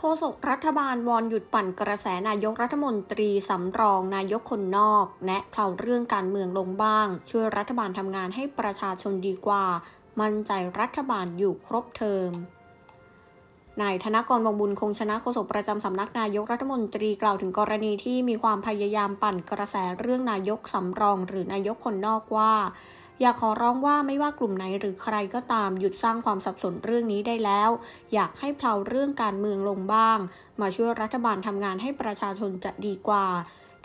โฆษกรัฐบาลวอนหยุดปั่นกระแสนายกรัฐมนตรีสำรองนายกคนนอก แนะเพลาเรื่องการเมืองลงบ้าง ช่วยรัฐบาลทำงานให้ประชาชนดีกว่า มั่นใจรัฐบาลอยู่ครบเทอมนายธนกรวงบุญคงชนะโฆษกประจำสำนักนายกรัฐมนตรีกล่าวถึงกรณีที่มีความพยายามปั่นกระแสเรื่องนายกสำรอง หรือนายกคนนอกว่า อยากขอร้องว่าไม่ว่ากลุ่มไหนหรือใครก็ตามหยุดสร้างความสับสนเรื่องนี้ได้แล้ว อยากให้เพลาเรื่องการเมืองลงบ้าง มาช่วยรัฐบาลทำงานให้ประชาชนจะดีกว่า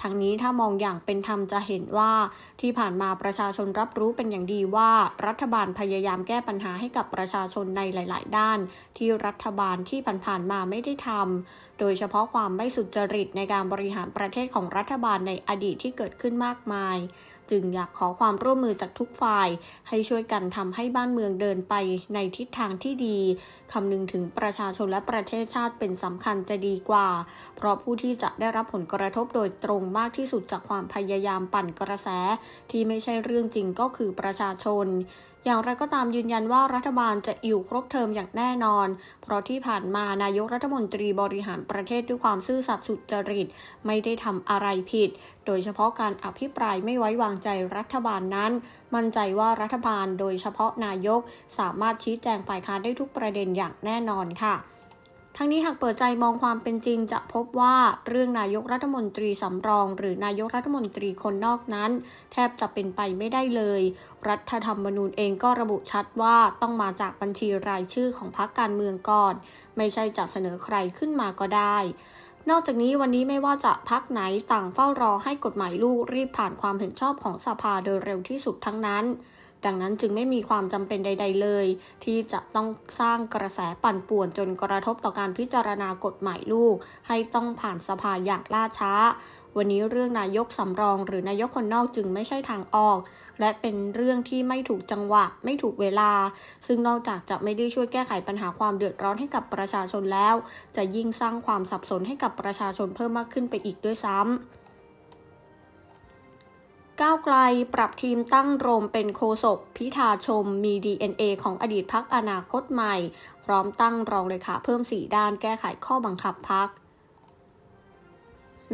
ทั้งนี้ถ้ามองอย่างเป็นธรรมจะเห็นว่าที่ผ่านมาประชาชนรับรู้เป็นอย่างดีว่า รัฐบาลพยายามแก้ปัญหาให้กับประชาชนในหลาย ๆ ด้าน ที่รัฐบาลที่ผ่านๆมาไม่ได้ทำโดยเฉพาะความไม่สุจริตในการบริหารประเทศของรัฐบาลในอดีตที่เกิดขึ้นมากมาย จึงอยากขอความร่วมมือจากทุกฝ่าย ให้ช่วยกันทำให้บ้านเมืองเดินไปในทิศทางที่ดีคำนึงถึงประชาชนและประเทศชาติเป็นสำคัญจะดีกว่า เพราะผู้ที่จะได้รับผลกระทบโดยตรงมากที่สุดจากความพยายามปั่นกระแส ที่ไม่ใช่เรื่องจริงก็คือประชาชน อย่างไรก็ตามยืนยันว่ารัฐบาลจะอยู่ครบเทอมอย่างแน่นอน เพราะที่ผ่านมานายกรัฐมนตรีบริหารประเทศด้วยความซื่อสัตย์สุจริต ไม่ได้ทำอะไรผิด โดยเฉพาะการอภิปรายไม่ไว้วางใจรัฐบาลนั้น มั่นใจว่ารัฐบาลโดยเฉพาะนายกสามารถชี้แจงฝ่ายค้านได้ทุกประเด็นอย่างแน่นอนค่ะ ทั้งนี้หากเปิดใจมองความเป็นจริงจะพบว่าเรื่องนายกรัฐมนตรีสำรอง หรือนายกรัฐมนตรีคนนอกนั้น แทบจะเป็นไปไม่ได้เลย รัฐธรรมนูญเองก็ระบุชัดว่าต้องมาจากบัญชีรายชื่อของพรรคการเมืองก่อน ไม่ใช่จะเสนอใครขึ้นมาก็ได้นอกจากนี้วันนี้ไม่ว่าจะพักไหนต่างเฝ้ารอให้กฎหมายลูกรีบผ่านความเห็นชอบของสภาโดยเร็วที่สุดทั้งนั้น ดังนั้นจึงไม่มีความจำเป็นใด ๆ เลย ที่จะต้องสร้างกระแสปั่นป่วนจนกระทบต่อการพิจารณากฎหมายลูก ให้ต้องผ่านสภาอย่างล่าช้า วันนี้เรื่องนายกสำรองหรือนายกคนนอกจึงไม่ใช่ทางออก และเป็นเรื่องที่ไม่ถูกจังหวะ ไม่ถูกเวลา ซึ่งนอกจากจะไม่ได้ช่วยแก้ไขปัญหาความเดือดร้อนให้กับประชาชนแล้ว จะยิ่งสร้างความสับสนให้กับประชาชนเพิ่มมากขึ้นไปอีกด้วยซ้ำ ก้าวไกลปรับทีมตั้งโรมเป็นโคศกพิธาชมมี DNA ของอดีตพักอนาคตใหม่ พร้อมตั้งรองเลขาเพิ่มสีด้านแก้ไขข้อบังคับพัก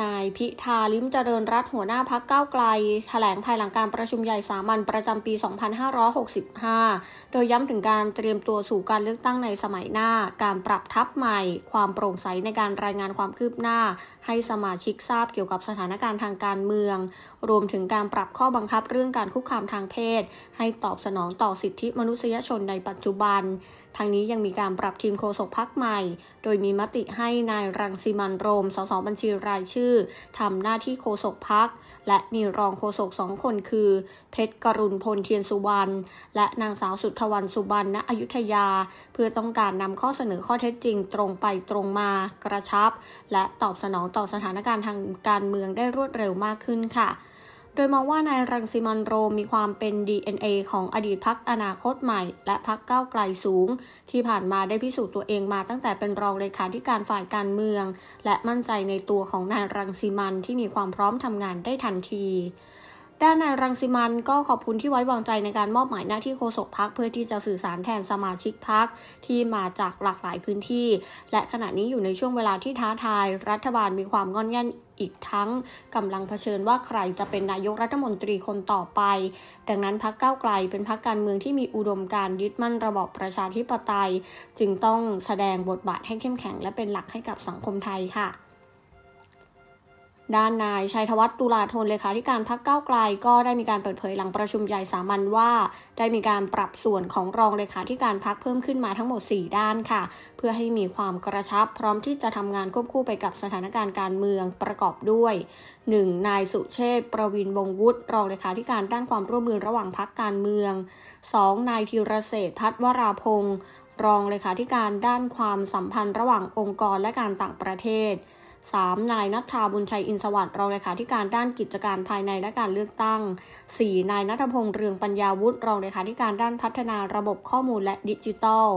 นายพิธาลิมเจริญรัตหัวหน้าพักก้าวไกลแถลงภายหลังการประชุมใหญ่สามัญประจำปี 2565 โดยย้ำถึงการเตรียมตัวสู่การเลือกตั้งในสมัยหน้า การปรับทัพใหม่ ความโปร่งใสในการรายงานความคืบหน้า ให้สมาชิกทราบเกี่ยวกับสถานการณ์ทางการเมือง รวมถึงการปรับข้อบังคับเรื่องการคุกคามทางเพศ ให้ตอบสนองต่อสิทธิมนุษยชนในปัจจุบัน ทางนี้ยังมีการปรับทีมโฆษกพักใหม่ โดยมีมติให้นายรังสิมันโรม สสบัญชีรายชื่อทำหน้าที่โฆษกพัก และมีรองโฆษกสองคนคือ เพชรกรุณพลเทียนสุวรรณและนางสาวสุทธวรรณสุบรรณณอยุธยา เพื่อต้องการนำข้อเสนอข้อเท็จจริงตรงไปตรงมากระชับ และตอบสนองต่อสถานการณ์ทางการเมืองได้รวดเร็วมากขึ้นค่ะ ดยมองว่านายรังสิมันโรมมีความเป็น DNA ของอดีตพักอนาคตใหม่ และพักก้าวไกลสูง ที่ผ่านมาได้พิสูจน์ตัวเองมาตั้งแต่เป็นรองเลขาธิการฝ่ายการเมือง และมั่นใจในตัวของนายรังสิมันที่มีความพร้อมทำงานได้ทันทีด้านนายรังสิมันก็ขอบคุณที่ไว้วางใจในการมอบหมายหน้าที่โฆษกพักเพื่อที่จะสื่อสารแทนสมาชิกพักที่มาจากหลากหลายพื้นที่ และขณะนี้อยู่ในช่วงเวลาที่ท้าทาย รัฐบาลมีความงอนแง่น อีกทั้งกำลังเผชิญว่าใครจะเป็นนายกรัฐมนตรีคนต่อไป ดังนั้นพักก้าไกลเป็นพักการเมืองที่มีอุดมการยึดมั่นระบอบประชาธิปไตย จึงต้องแสดงบทบาทให้เข้มแข็งและเป็นหลักให้กับสังคมไทยค่ะ ด้านนายชัยธวัฒน์ตุลาธนเลขาธิการพักเก้าไกล ก็ได้มีการเปิดเผยหลังประชุมใหญ่สามัญว่า ได้มีการปรับส่วนของรองเลขาธิการพักเพิ่มขึ้นมาทั้งหมด 4 ด้านค่ะ เพื่อให้มีความกระชับพร้อมที่จะทำงานควบคู่ไปกับสถานการณ์การเมืองประกอบด้วย 1. นายสุเชษประวินวงวุฒิรองเลขาธิการด้านความร่วมมือระหว่างพักการเมือง 2. นายธีรเศษพัฒวราพงศ์รองเลขาธิการด้านความสัมพันธ์ระหว่างองค์กรและการต่างประเทศ 3. นายนัชชาบุญชัยอินสวัสดิ์รองเลขาธิการด้านกิจการภายในและการเลือกตั้ง 4. นายนัทพงษ์เรืองปัญญาวุฒิรองเลขาธิการด้านพัฒนาระบบข้อมูลและดิจิทัล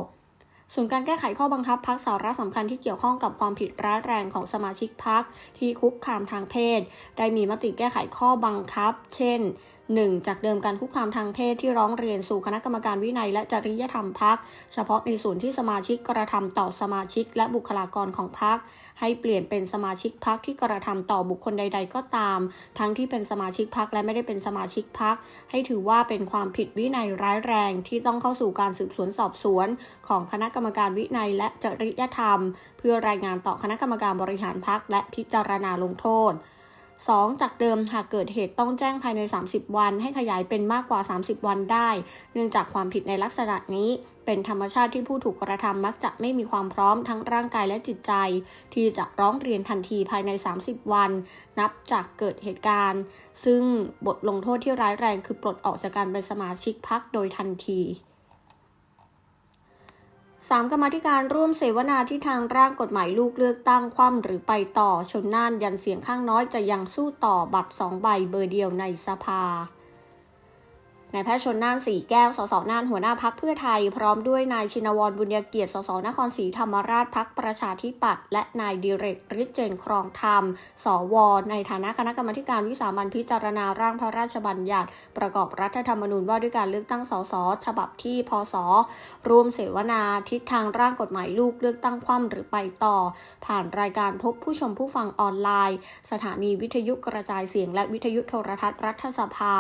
ส่วนการแก้ไขข้อบังคับพักสาระสำคัญที่เกี่ยวข้องกับความผิดร้ายแรงของสมาชิกพักที่คุกคามทางเพศ ได้มีมติแก้ไขข้อบังคับ เช่น 1. จากเดิมการคุกคามทางเพศที่ร้องเรียนสู่คณะกรรมการวินัยและจริยธรรมพักเฉพาะในส่วนที่สมาชิกกระทำต่อสมาชิกและบุคลากรของพักให้เปลี่ยนเป็นสมาชิกพักที่กระทำต่อบุคคลใด ๆ ก็ตาม ทั้งที่เป็นสมาชิกพักและไม่ได้เป็นสมาชิกพักให้ถือว่าเป็นความผิดวินัยร้ายแรงที่ต้องเข้าสู่การสืบสวนสอบสวน ของคณะกรรมการวินัยและจริยธรรม เพื่อรายงานต่อคณะกรรมการบริหารพักและพิจารณาลงโทษ 2. จากเดิมหากเกิดเหตุต้องแจ้งภายใน 30 วัน ให้ขยายเป็นมากกว่า 30 วันได้ เนื่องจากความผิดในลักษณะนี้ เป็นธรรมชาติที่ผู้ถูกกระทำมักจะไม่มีความพร้อมทั้งร่างกายและจิตใจ ที่จะร้องเรียนทันทีภายใน 30 วัน นับจากเกิดเหตุการณ์ ซึ่งบทลงโทษที่ร้ายแรงคือปลดออกจากการเป็นสมาชิกพักโดยทันที สามกรรมธิการร่วมเสวนาที่ทางร่างกฎหมายลูกเลือกตั้งคว่ำหรือไปต่อชนน่านยันเสียงข้างน้อยจะยังสู้ต่อบัตรสองใบเบอร์เดียวในสภา นายแพทย์ชนน่านสีแก้ว สสน่านหัวหน้าพักเพื่อไทย พร้อมด้วยนายชินวรบุญญาเกียรติ สสนครศรีธรรมราชพักประชาธิปัตย์และนายดิเรกฤทธิ์เจนครองธรรม สว ในฐานะคณะกรรมการวิสามันพิจารณาร่างพระราชบัญญัติ ประกอบรัฐธรรมนูญว่าด้วยการเลือกตั้งสสฉบับที่พศร่วมเสวนาทิศทางร่างกฎหมายลูกเลือกตั้งคว่ำหรือไปต่อ ผ่านรายการพบผู้ชมผู้ฟังออนไลน์ สถานีวิทยุกระจายเสียง และวิทยุโทรทัศน์รัฐสภา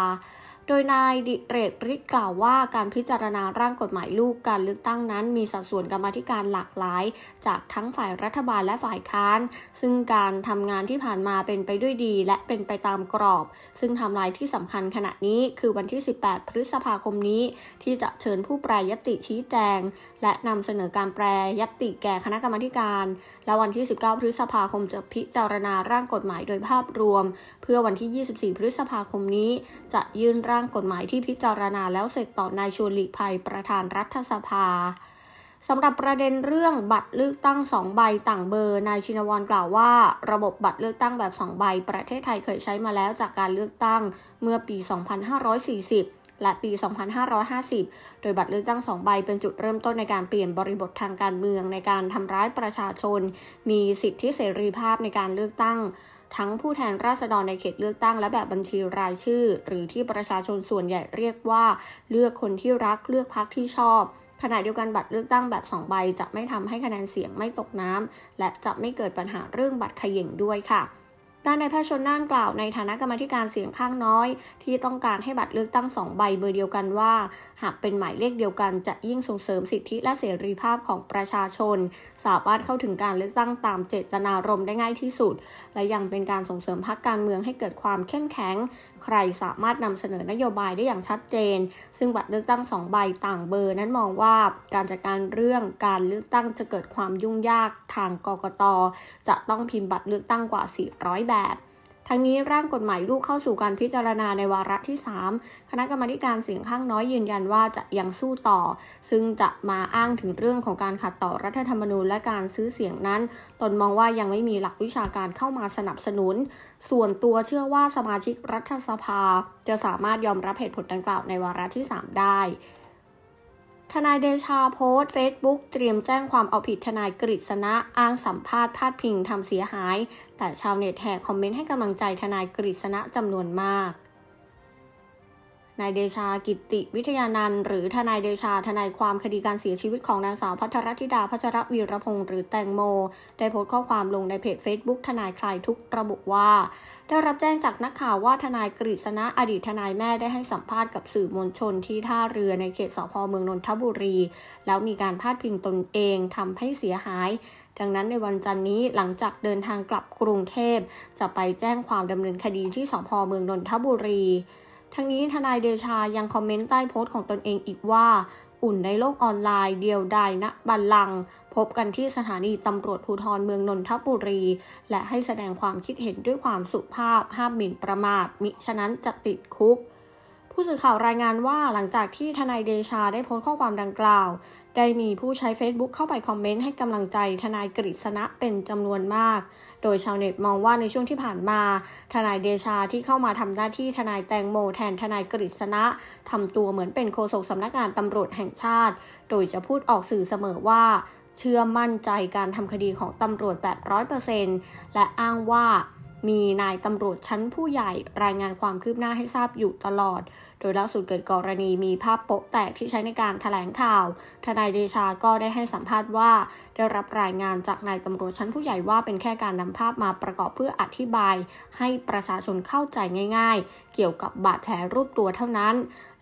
โดยนายดิเรกริกกล่าวว่าการพิจารณาร่างกฎหมายลูกการเลือกตั้งนั้น มีสัดส่วนกรรมธิการหลากหลาย จากทั้งฝ่ายรัฐบาลและฝ่ายค้าน ซึ่งการทำงานที่ผ่านมาเป็นไปด้วยดี และเป็นไปตามกรอบ ซึ่งทำลายที่สำคัญขณะนี้คือวันที่ 18 พฤษภาคมนี้ ที่จะเชิญผู้แปรยติชี้แจง และนำเสนอการแปรยติแก่คณะกรรมการ และวันที่ 19 พฤษภาคมจะพิจารณาร่างกฎหมายโดยภาพรวม เพื่อวันที่ 24 พฤษภาคมนี้ จะยื่นร่างกฎหมายที่พิจารณาแล้วเสร็จต่อนายชวนหลีกภัยประธานรัฐสภาสำหรับประเด็นเรื่องบัตรเลือกตั้ง 2 ใบต่างเบอร์ นายชินวรกล่าวว่า ระบบบัตรเลือกตั้งแบบ 2 ใบ ประเทศไทยเคยใช้มาแล้วจากการเลือกตั้งเมื่อปี 2540 และปี 2550 โดยบัตรเลือกตั้ง2ใบเป็นจุดเริ่มต้นในการเปลี่ยนบริบททางการเมืองในการทำร้ายประชาชน มีสิทธิเสรีภาพในการเลือกตั้งทั้งผู้แทนราษฎรในเขตเลือกตั้งและแบบบัญชีรายชื่อ หรือที่ประชาชนส่วนใหญ่เรียกว่า เลือกคนที่รักเลือกพรรคที่ชอบ ขณะเดียวกันบัตรเลือกตั้งแบบ 2 ใบ จะไม่ทำให้คะแนนเสียงไม่ตกน้ำและจะไม่เกิดปัญหาเรื่องบัตรขย่งด้วยค่ะ ด้านนายแพทย์ชนน่านกล่าวในฐานะกรรมธิการเสียงข้างน้อย ที่ต้องการให้บัตรเลือกตั้งสองใบเบอร์เดียวกันว่า หากเป็นหมายเลขเดียวกันจะยิ่งส่งเสริมสิทธิและเสรีภาพของประชาชน สามารถเข้าถึงการเลือกตั้งตามเจตนารมณ์ได้ง่ายที่สุด และยังเป็นการส่งเสริมพรรคการเมืองให้เกิดความเข้มแข็ง ใครสามารถนำเสนอนโยบายได้อย่างชัดเจน ซึ่งบัตรเลือกตั้งสองใบต่างเบอร์ นั้นมองว่าการจัดการเรื่องการเลือกตั้งจะเกิดความยุ่งยากทางกกตจะต้องพิมพ์บัตรเลือกตั้งกว่า 400 แบบ ทั้งนี้ร่างกฎหมายลูกเข้าสู่การพิจารณาในวาระที่ 3 คณะกรรมการเสียงข้างน้อยยืนยันว่าจะยังสู้ต่อ ซึ่งจะมาอ้างถึงเรื่องของการขัดต่อรัฐธรรมนูญและการซื้อเสียงนั้น ตนมองว่ายังไม่มีหลักวิชาการเข้ามาสนับสนุน ส่วนตัวเชื่อว่าสมาชิกรัฐสภา จะสามารถยอมรับเหตุผลดังกล่าวในวาระที่ 3 ได้ ทนายเดชาโพสต์เฟซบุ๊กเตรียมแจ้งความเอาผิดทนายกฤษณะอ้างสัมภาษณ์พาดพิงทำเสียหาย แต่ชาวเน็ตแห่คอมเมนต์ให้กำลังใจทนายกฤษณะจำนวนมาก นายเดชากิติวิทยานันท์หรือทนายเดชาทนายความคดีการเสียชีวิตของนางสาวพัทรธิดาพัชรวีรพงศ์หรือแตงโม ได้โพสต์ข้อความลงในเพจ Facebook ทนายคลายทุกระบุว่า ได้รับแจ้งจากนักข่าวว่าทนายกฤษณะอดีตทนายแม่ได้ให้สัมภาษณ์กับสื่อมวลชนที่ท่าเรือในเขตสพเมืองนนทบุรี แล้วมีการพาดพิงตนเองทำให้เสียหาย ดังนั้นในวันจันนี้หลังจากเดินทางกลับกรุงเทพจะไปแจ้งความดำเนินคดีที่สพเมืองนนทบุรี ทั้งนี้ทนายเดชายังคอมเมนต์ใต้โพสต์ของตนเองอีกว่า อุ่นในโลกออนไลน์เดียวดายณบัลลังพบกันที่สถานีตำรวจภูธรเมืองนนทบุรี และให้แสดงความคิดเห็นด้วยความสุภาพห้ามหมิ่นประมาท มิฉะนั้นจะติดคุก ผู้สื่อข่าวรายงานว่าหลังจากที่ทนายเดชาได้โพสต์ข้อความดังกล่าว ได้มีผู้ใช้ Facebook เข้าไปคอมเมนต์ให้กำลังใจทนายกฤษณะเป็นจำนวนมาก โดยชาวเน็ตมองว่าในช่วงที่ผ่านมา ทนายเดชาที่เข้ามาทำหน้าที่ทนายแตงโมแทนทนายกฤษณะทำตัวเหมือนเป็นโฆษกสำนักงานตำรวจแห่งชาติ โดยจะพูดออกสื่อเสมอว่าเชื่อมั่นใจการทำคดีของตำรวจแบบร้อยเปอร์เซนต์และอ้างว่ามีนายตำรวจชั้นผู้ใหญ่รายงานความคืบหน้าให้ทราบอยู่ตลอด โดยล่าสุดเกิดกรณีมีภาพโป๊ะแตกที่ใช้ในการแถลงข่าว ทนายเดชาก็ได้ให้สัมภาษณ์ว่า ได้รับรายงานจากนายตำรวจชั้นผู้ใหญ่ว่าเป็นแค่การนำภาพมาประกอบเพื่ออธิบาย ให้ประชาชนเข้าใจง่าย ๆ เกี่ยวกับบาดแผลรูปตัวเท่านั้น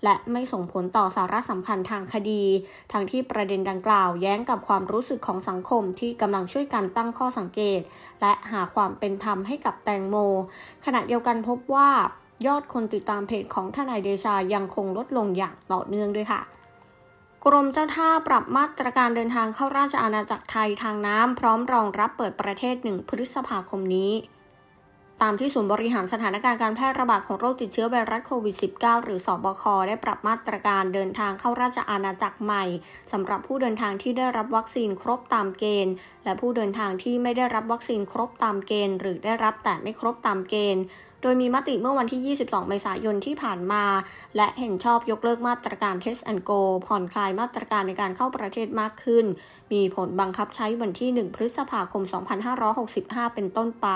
และไม่ส่งผลต่อสาระสำคัญทางคดี ทั้งที่ประเด็นดังกล่าวแย้งกับความรู้สึกของสังคมที่กำลังช่วยกันตั้งข้อสังเกต และหาความเป็นธรรมให้กับแตงโม ขณะเดียวกันพบว่า ยอดคนติดตามเพจของทนายเดชายังคงลดลงอย่างต่อเนื่องด้วยค่ะกรมเจ้าท่าปรับมาตรการเดินทางเข้าราชอาณาจักรไทยทางน้ำ พร้อมรองรับเปิดประเทศหนึ่งพฤษภาคมนี้ ตามที่ศูนย์บริหารสถานการณ์การแพร่ระบาดของโรคติดเชื้อไวรัสโควิด -19 หรือสอบค ได้ปรับมาตรการเดินทางเข้าราชอาณาจักรใหม่สำหรับผู้เดินทางที่ได้รับวัคซีนครบตามเกณฑ์ และผู้เดินทางที่ไม่ได้รับวัคซีนครบตามเกณฑ์ หรือได้รับแต่ไม่ครบตามเกณฑ์ โดยมีมติเมื่อวันที่ 22 เมษายนที่ผ่านมา และเห็นชอบยกเลิกมาตรการ Test and Go ผ่อนคลายมาตรการในการเข้าประเทศมากขึ้น มีผลบังคับใช้วันที่ 1 พฤษภาคม 2565 เป็นต้นไป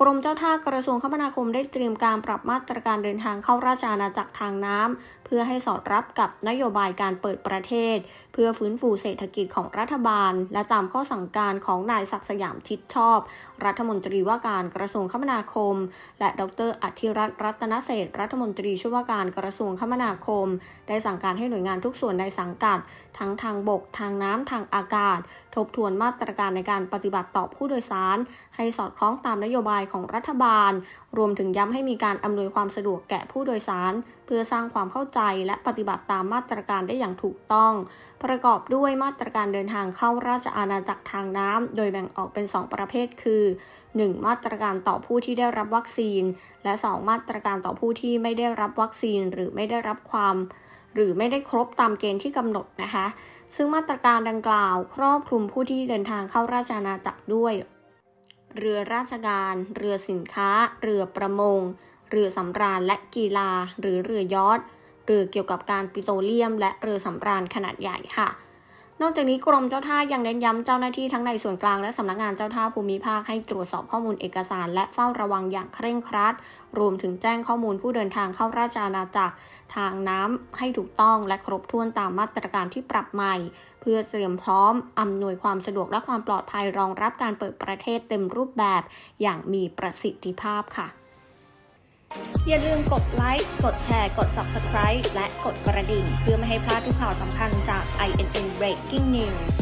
กรมเจ้าท่ากระทรวงคมนาคมได้เตรียมการปรับมาตรการเดินทางเข้าราชอาณาจักรทางน้ำ เพื่อให้สอดรับกับนโยบายการเปิดประเทศ เพื่อฟื้นฟูเศรษฐกิจของรัฐบาล และตามข้อสั่งการของนายศักสยามชิดชอบ รัฐมนตรีว่าการกระทรวงคมนาคม และดรอธิรัตน์รัตนเศษรัฐมนตรีช่วยว่าการกระทรวงคมนาคม ได้สั่งการให้หน่วยงานทุกส่วนในสังกัด ทั้งทางบก ทางน้ำทางอากาศ ทบทวนมาตรการในการปฏิบัติต่อผู้โดยสาร ให้สอดคล้องตามนโยบายของรัฐบาล รวมถึงย้ำให้มีการอำนวยความสะดวกแก่ผู้โดยสาร เพื่อสร้างความเข้าใจและปฏิบัติตามมาตรการได้อย่างถูกต้อง ประกอบด้วยมาตรการเดินทางเข้าราชอาณาจักรทางน้ำโดยแบ่งออกเป็น 2 ประเภท คือ 1. มาตรการต่อผู้ที่ได้รับวัคซีน และ 2 มาตรการต่อผู้ที่ไม่ได้รับวัคซีน หรือไม่ได้รับความ หรือไม่ได้ครบตามเกณฑ์ที่กำหนดนะคะ ซึ่งมาตรการดังกล่าวครอบคลุมผู้ที่เดินทางเข้าราชอาณาจักรด้วย เรือราชการ เรือสินค้า เรือประมง เรือสำราญและกีฬา หรือเรือยอทเรือเกี่ยวกับการปิโตรเลียม และเรือสำราญขนาดใหญ่ค่ะ นอกจากนี้กรมเจ้าท่ายังเน้นย้ำเจ้าหน้าที่ทั้งในส่วนกลางและสำนักงานเจ้าท่าภูมิภาคให้ตรวจสอบข้อมูลเอกสาร และเฝ้าระวังอย่างเคร่งครัด รวมถึงแจ้งข้อมูลผู้เดินทางเข้าราชอาณาจักร ทางน้ำให้ถูกต้องและครบถ้วนตามมาตรการที่ปรับใหม่ เพื่อเตรียมพร้อมอำนวยความสะดวกและความปลอดภัยรองรับการเปิดประเทศเต็มรูปแบบ อย่างมีประสิทธิภาพค่ะ อย่าลืมกดไลค์ กดแชร์ กด Subscribe และกดกระดิ่ง เพื่อไม่ให้พลาดทุกข่าวสำคัญจาก INN Breaking News